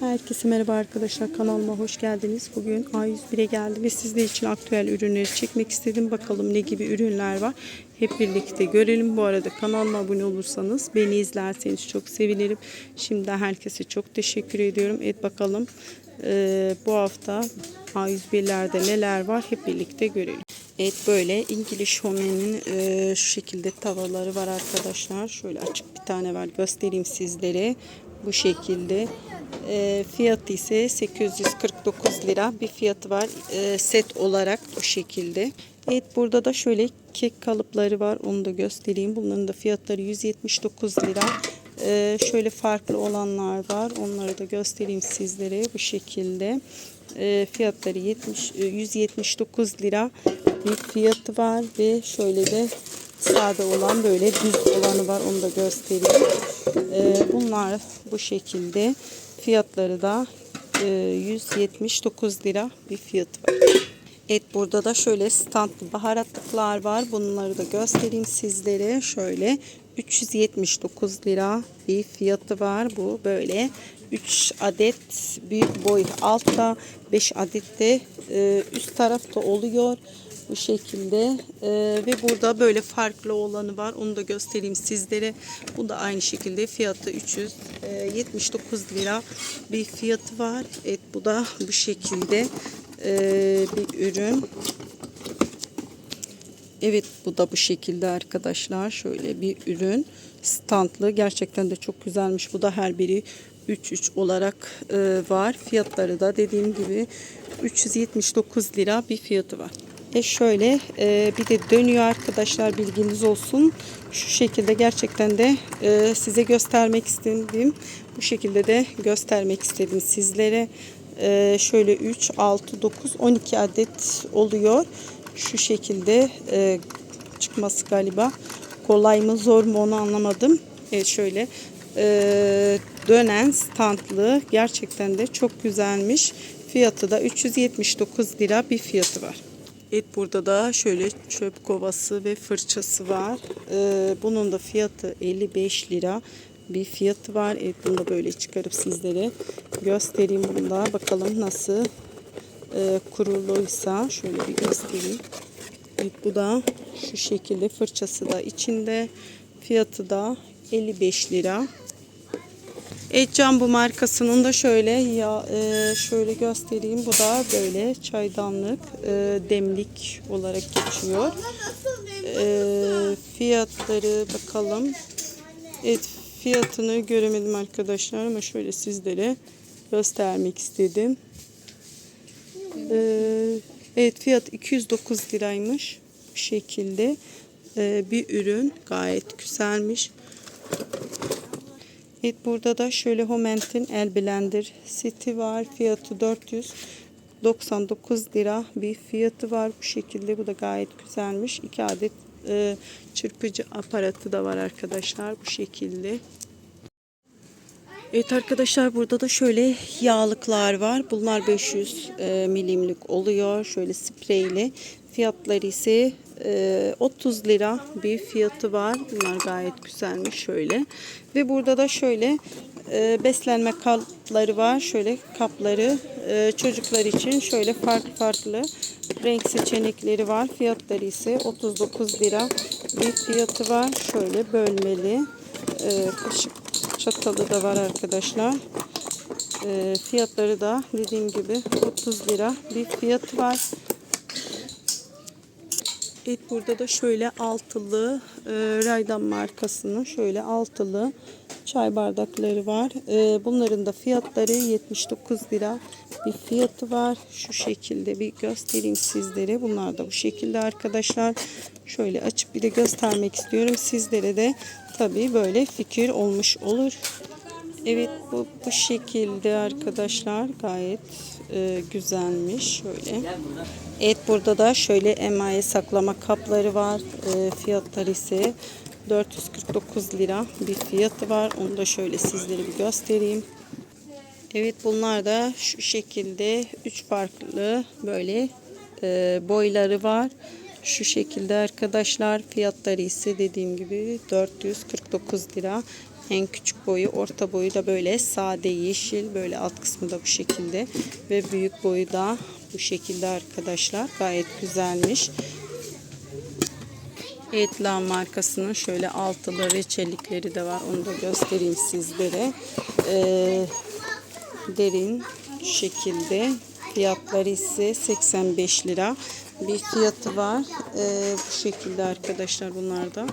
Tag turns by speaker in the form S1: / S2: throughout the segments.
S1: Herkese merhaba arkadaşlar kanalıma hoş geldiniz. Bugün A101'e geldim ve sizler için aktüel ürünleri çekmek istedim. Bakalım ne gibi ürünler var. Hep birlikte görelim. Bu arada kanalıma abone olursanız beni izlerseniz çok sevinirim. Şimdiden herkese çok teşekkür ediyorum. Evet bakalım eee, bu hafta A101'lerde neler var hep birlikte görelim. Evet böyle İngiliz Home'nin eee, şu şekilde tavaları var arkadaşlar. Şöyle açık bir tane var göstereyim sizlere. Bu şekilde. Eee fiyatı ise 849 lira bir fiyatı var eee, set olarak bu şekilde. Evet burada da şöyle kek kalıpları var onu da göstereyim. Bunların da fiyatları 179 lira. Eee, şöyle farklı olanlar var onları da göstereyim sizlere bu şekilde. Eee, fiyatları 70 e, 179 lira bir fiyatı var ve şöyle de sade olan böyle düz olanı var onu da göstereyim. Ee, bunlar bu şekilde fiyatları da e, 179 lira bir fiyatı var. Evet burada da şöyle standlı baharatlıklar var. Bunları da göstereyim sizlere. Şöyle 379 lira bir fiyatı var. Bu böyle 3 adet büyük boy altta 5 adet de e, üst tarafta oluyor. Bu şekilde E, ve burada böyle farklı olanı var. Onu da göstereyim sizlere. Bu da aynı şekilde fiyatı 379 lira bir fiyatı var. Evet bu da bu şekilde e, bir ürün. Evet bu da bu şekilde arkadaşlar. Şöyle bir ürün. Standlı. Gerçekten de çok güzelmiş. Bu da her biri 3-3 olarak e, var. Fiyatları da dediğim gibi 379 lira bir fiyatı var. E şöyle e, bir de dönüyor arkadaşlar bilginiz olsun. Şu şekilde gerçekten de e, size göstermek istedim. Bu şekilde de göstermek istedim sizlere. E, şöyle 3, 6, 9, 12 adet oluyor. Şu şekilde e, çıkması galiba. Kolay mı zor mu onu anlamadım. Evet şöyle e, dönen standlı gerçekten de çok güzelmiş. Fiyatı da 379 lira bir fiyatı var. Evet burada da şöyle çöp kovası ve fırçası var. Ee, bunun da fiyatı 55 lira bir fiyatı var. Evet bunu da böyle çıkarıp sizlere göstereyim bunu da. Bakalım nasıl e, kuruluysa şöyle bir göstereyim. Evet bu da şu şekilde fırçası da içinde. Fiyatı da 55 lira. Evet Can bu markasının da şöyle ya e, şöyle göstereyim. Bu da böyle çaydanlık e, demlik olarak geçiyor. E, fiyatları bakalım. Evet fiyatını göremedim arkadaşlar ama şöyle sizlere göstermek istedim. E, evet fiyat 209 liraymış. Bu şekilde e, bir ürün gayet güzelmiş. Evet burada da şöyle Homent'in el blender seti var. Fiyatı 499 lira bir fiyatı var. Bu şekilde bu da gayet güzelmiş. 2 adet e, çırpıcı aparatı da var arkadaşlar bu şekilde. Evet arkadaşlar burada da şöyle yağlıklar var. Bunlar 500 e, milimlik oluyor. Şöyle spreyli. Fiyatları ise e, 30 lira bir fiyatı var. Bunlar gayet güzelmiş şöyle. Ve burada da şöyle e, beslenme kapları var. Şöyle kapları e, çocuklar için şöyle farklı farklı renk seçenekleri var. Fiyatları ise 39 lira bir fiyatı var. Şöyle bölmeli. E, kaşık çatalı da var arkadaşlar. E, fiyatları da dediğim gibi 30 lira bir fiyatı var. Evet burada da şöyle altılı e, Raydan markasının şöyle altılı çay bardakları var. E, bunların da fiyatları 79 lira bir fiyatı var. Şu şekilde bir göstereyim sizlere. Bunlar da bu şekilde arkadaşlar. Şöyle açıp bir de göstermek istiyorum. Sizlere de tabii böyle fikir olmuş olur. Evet bu, bu şekilde arkadaşlar gayet e, güzelmiş şöyle. Evet burada da şöyle emaye saklama kapları var. E, fiyatları ise 449 lira bir fiyatı var. Onu da şöyle sizlere bir göstereyim. Evet bunlar da şu şekilde üç farklı böyle e, boyları var. Şu şekilde arkadaşlar fiyatları ise dediğim gibi 449 lira En küçük boyu, orta boyu da böyle sade yeşil. Böyle alt kısmı da bu şekilde. Ve büyük boyu da bu şekilde arkadaşlar. Gayet güzelmiş. Etla markasının şöyle altılı reçellikleri de var. Onu da göstereyim sizlere. Ee, derin şekilde. Fiyatları ise 85 lira. Bir fiyatı var. Ee, bu şekilde arkadaşlar bunlar da.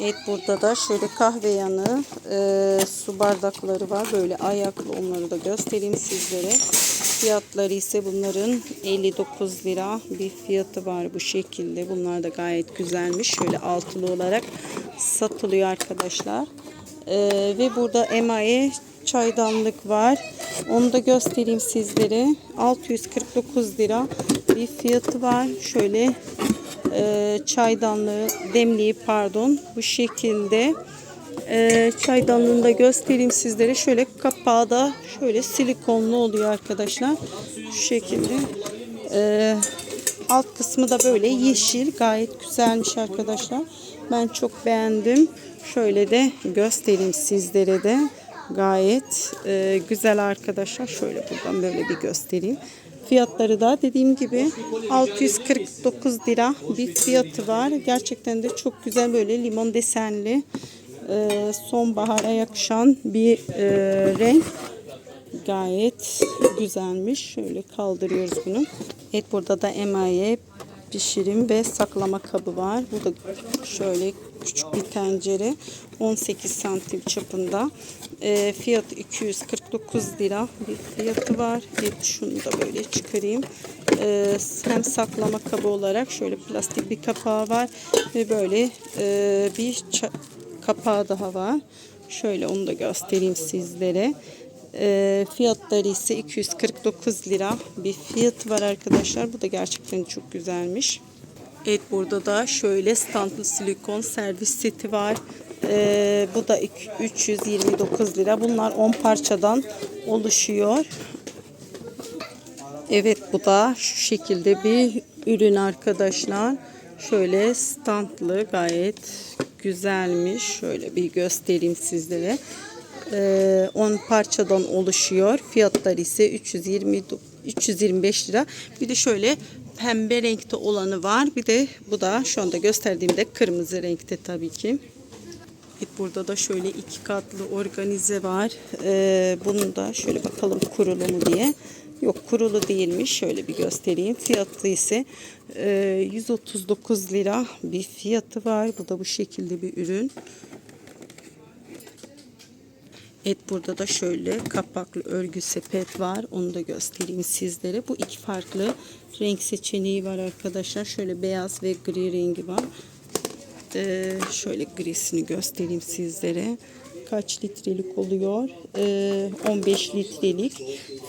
S1: Evet burada da şöyle kahve yanı e, su bardakları var. Böyle ayaklı onları da göstereyim sizlere. Fiyatları ise bunların 59 lira bir fiyatı var bu şekilde. Bunlar da gayet güzelmiş. Şöyle altılı olarak satılıyor arkadaşlar. E, ve burada emaye çaydanlık var. Onu da göstereyim sizlere. 649 lira bir fiyatı var. Şöyle e, çaydanlığı demliği pardon bu şekilde e, çaydanlığını da göstereyim sizlere. Şöyle kapağı da şöyle silikonlu oluyor arkadaşlar. Şu şekilde. E, alt kısmı da böyle yeşil. Gayet güzelmiş arkadaşlar. Ben çok beğendim. Şöyle de göstereyim sizlere de. Gayet e, güzel arkadaşlar. Şöyle buradan böyle bir göstereyim Fiyatları da dediğim gibi 649 lira bir fiyatı var. Gerçekten de çok güzel böyle limon desenli e, sonbahara yakışan bir e, renk. Gayet güzelmiş. Şöyle kaldırıyoruz bunu. Evet burada da emaye pişirim ve saklama kabı var. Bu da şöyle küçük bir tencere. 18 santim çapında. E, fiyatı 249 lira bir fiyatı var. Evet, şunu da böyle çıkarayım. E, hem saklama kabı olarak şöyle plastik bir kapağı var. Ve böyle e, bir kapağı daha var. Şöyle onu da göstereyim sizlere. E, fiyatları ise 249 lira bir fiyat var arkadaşlar. Bu da gerçekten çok güzelmiş. Evet burada da şöyle standlı silikon servis seti var. E, bu da 329 lira. Bunlar 10 parçadan oluşuyor. Evet bu da şu şekilde bir ürün arkadaşlar. Şöyle standlı gayet güzelmiş. Şöyle bir göstereyim sizlere. 10 parçadan oluşuyor. Fiyatları ise 320 325 lira. Bir de şöyle pembe renkte olanı var. Bir de bu da şu anda gösterdiğimde kırmızı renkte tabii ki. Burada da şöyle iki katlı organize var. Ee, bunu da şöyle bakalım kurulu mu diye. Yok kurulu değilmiş. Şöyle bir göstereyim. Fiyatı ise e, 139 lira bir fiyatı var. Bu da bu şekilde bir ürün. Evet burada da şöyle kapaklı örgü sepet var. Onu da göstereyim sizlere. Bu iki farklı renk seçeneği var arkadaşlar. Şöyle beyaz ve gri rengi var. Ee, şöyle grisini göstereyim sizlere. Kaç litrelik oluyor? Ee, 15 litrelik.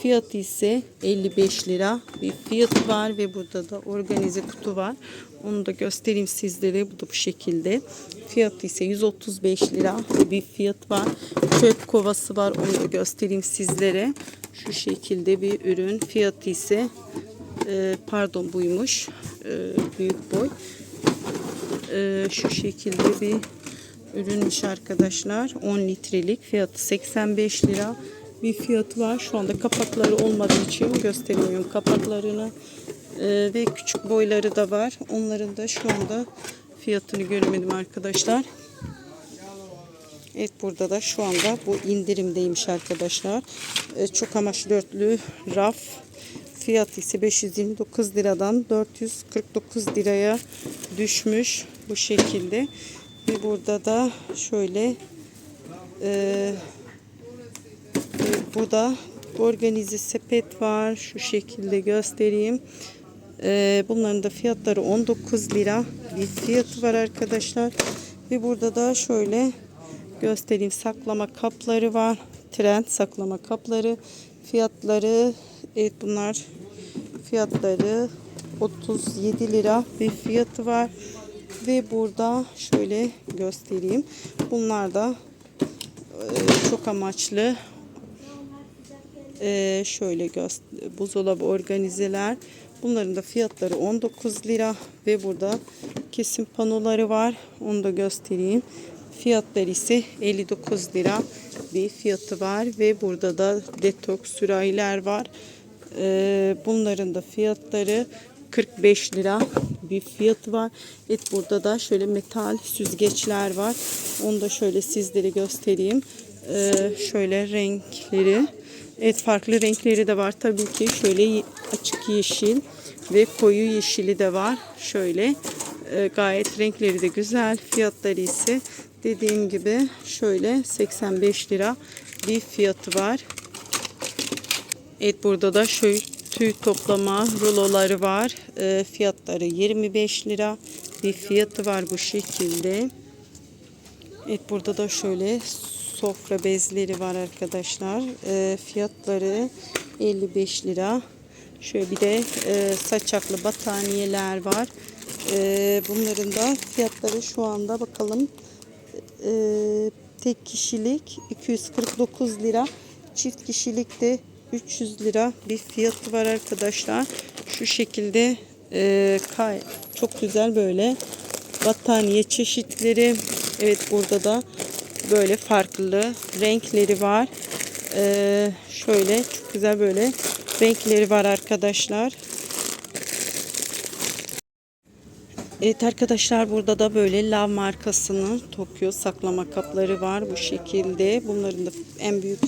S1: Fiyatı ise 55 lira bir fiyatı var ve burada da organize kutu var. Onu da göstereyim sizlere. Bu da bu şekilde. Fiyatı ise 135 lira bir fiyat var. Çöp kovası var. Onu da göstereyim sizlere. Şu şekilde bir ürün. Fiyatı ise e, pardon buymuş. E, büyük boy. E, şu şekilde bir ürünmüş arkadaşlar. 10 litrelik. Fiyatı 85 lira bir fiyatı var. Şu anda kapakları olmadığı için gösteremiyorum kapaklarını. Ee, ve küçük boyları da var. Onların da şu anda fiyatını göremedim arkadaşlar. Evet burada da şu anda bu indirimdeymiş arkadaşlar. Ee, çok amaçlı dörtlü raf fiyatı ise 529 liradan 449 liraya düşmüş bu şekilde. Ve burada da şöyle e, burada organize sepet var. Şu şekilde göstereyim. Ee, bunların da fiyatları 19 lira bir fiyatı var arkadaşlar. Ve burada da şöyle göstereyim saklama kapları var. Trend saklama kapları. Fiyatları evet bunlar fiyatları 37 lira bir fiyatı var. Ve burada şöyle göstereyim. Bunlar da e, çok amaçlı e, şöyle buzdolabı organizeler Bunların da fiyatları 19 lira ve burada kesim panoları var. Onu da göstereyim. Fiyatları ise 59 lira bir fiyatı var ve burada da detoks sürahiler var. Ee, bunların da fiyatları 45 lira bir fiyatı var. Evet burada da şöyle metal süzgeçler var. Onu da şöyle sizlere göstereyim. Ee, şöyle renkleri. Evet farklı renkleri de var tabii ki. Şöyle açık yeşil ve koyu yeşili de var. Şöyle e, gayet renkleri de güzel. Fiyatları ise dediğim gibi şöyle 85 lira bir fiyatı var. Evet burada da şöyle tüy toplama ruloları var. E, fiyatları 25 lira bir fiyatı var bu şekilde. Evet burada da şöyle sofra bezleri var arkadaşlar. E, fiyatları 55 lira. Şöyle bir de e, saçaklı battaniyeler var. E, bunların da fiyatları şu anda bakalım. E, tek kişilik 249 lira. Çift kişilik de 300 lira bir fiyatı var arkadaşlar. Şu şekilde e, kay- çok güzel böyle battaniye çeşitleri. Evet burada da böyle farklı renkleri var. E, şöyle çok güzel böyle renkleri var arkadaşlar. Evet arkadaşlar burada da böyle Lav markasının Tokyo saklama kapları var bu şekilde. Bunların da en büyük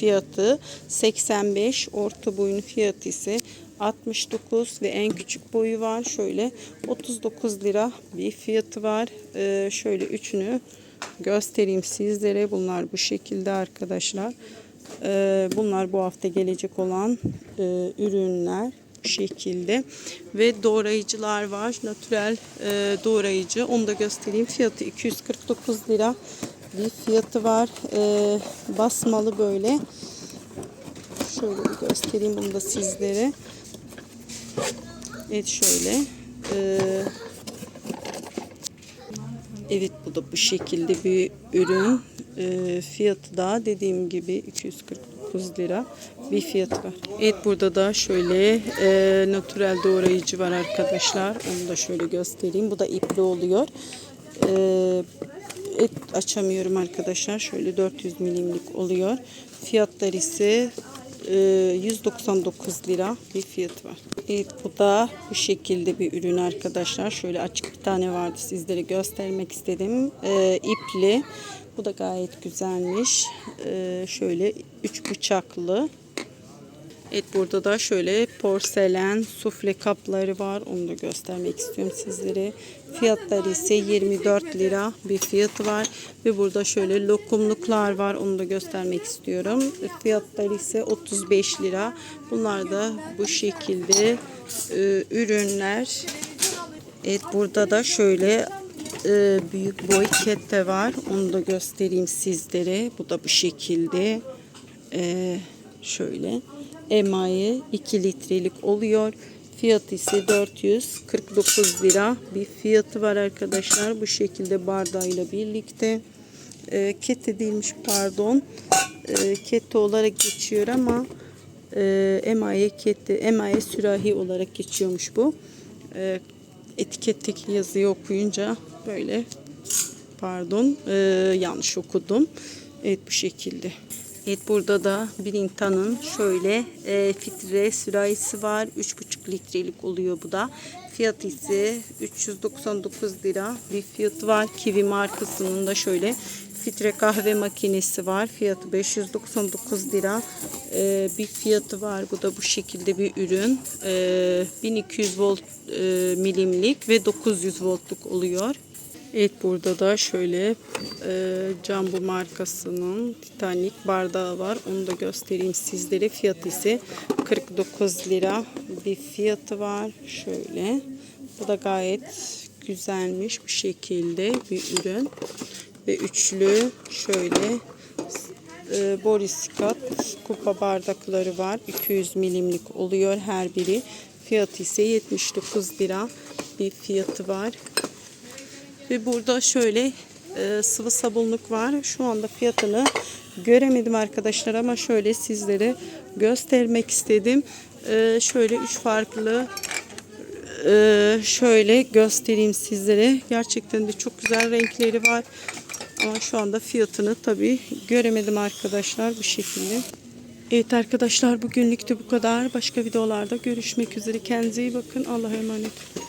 S1: fiyatı 85, orta boyun fiyatı ise 69 ve en küçük boyu var. Şöyle 39 lira bir fiyatı var. Ee, şöyle üçünü göstereyim sizlere. Bunlar bu şekilde arkadaşlar. Ee, bunlar bu hafta gelecek olan e, ürünler bu şekilde ve doğrayıcılar var natürel e, doğrayıcı onu da göstereyim fiyatı 249 lira bir fiyatı var E, basmalı böyle şöyle bir göstereyim bunu da sizlere evet şöyle E, Evet bu da bu şekilde bir ürün. Ee, fiyatı da dediğim gibi 249 lira bir fiyatı var. Evet burada da şöyle e, natürel doğrayıcı var arkadaşlar. Onu da şöyle göstereyim. Bu da ipli oluyor. Ee, et açamıyorum arkadaşlar. Şöyle 400 milimlik oluyor. Fiyatlar ise e, 199 lira bir fiyat var. Evet bu da bu şekilde bir ürün arkadaşlar. Şöyle açık bir tane vardı sizlere göstermek istedim. E, ipli. Bu da gayet güzelmiş. E, şöyle üç bıçaklı. Evet burada da şöyle porselen sufle kapları var. Onu da göstermek istiyorum sizlere. Fiyatları ise 24 lira bir fiyatı var. Ve burada şöyle lokumluklar var. Onu da göstermek istiyorum. Fiyatları ise 35 lira. Bunlar da bu şekilde e, ürünler. Evet burada da şöyle e, büyük boy kette var. Onu da göstereyim sizlere. Bu da bu şekilde. E, şöyle emaye 2 litrelik oluyor. Fiyatı ise 449 lira bir fiyatı var arkadaşlar. Bu şekilde bardağıyla birlikte. E, kete değilmiş pardon. E, kete olarak geçiyor ama e, emaye kete, emaye sürahi olarak geçiyormuş bu. E, etiketteki yazıyı okuyunca böyle pardon e, yanlış okudum. Evet bu şekilde. Evet burada da Brinta'nın şöyle e, fitre sürahisi var. 3,5 litrelik oluyor bu da. Fiyatı ise 399 lira bir fiyatı var. Kiwi markasının da şöyle fitre kahve makinesi var. Fiyatı 599 lira e, bir fiyatı var. Bu da bu şekilde bir ürün. E, 1200 volt e, milimlik ve 900 voltluk oluyor. Evet burada da şöyle e, Jumbo markasının Titanic bardağı var. Onu da göstereyim sizlere. Fiyatı ise 49 lira bir fiyatı var. Şöyle. Bu da gayet güzelmiş bu şekilde bir ürün. Ve üçlü şöyle e, Boris Kat kupa bardakları var. 200 milimlik oluyor her biri. Fiyatı ise 79 lira bir fiyatı var. Ve burada şöyle e, sıvı sabunluk var. Şu anda fiyatını göremedim arkadaşlar ama şöyle sizlere göstermek istedim. E, şöyle üç farklı e, şöyle göstereyim sizlere. Gerçekten de çok güzel renkleri var. Ama şu anda fiyatını tabii göremedim arkadaşlar bu şekilde. Evet arkadaşlar bugünlük de bu kadar. Başka videolarda görüşmek üzere. Kendinize iyi bakın. Allah'a emanet.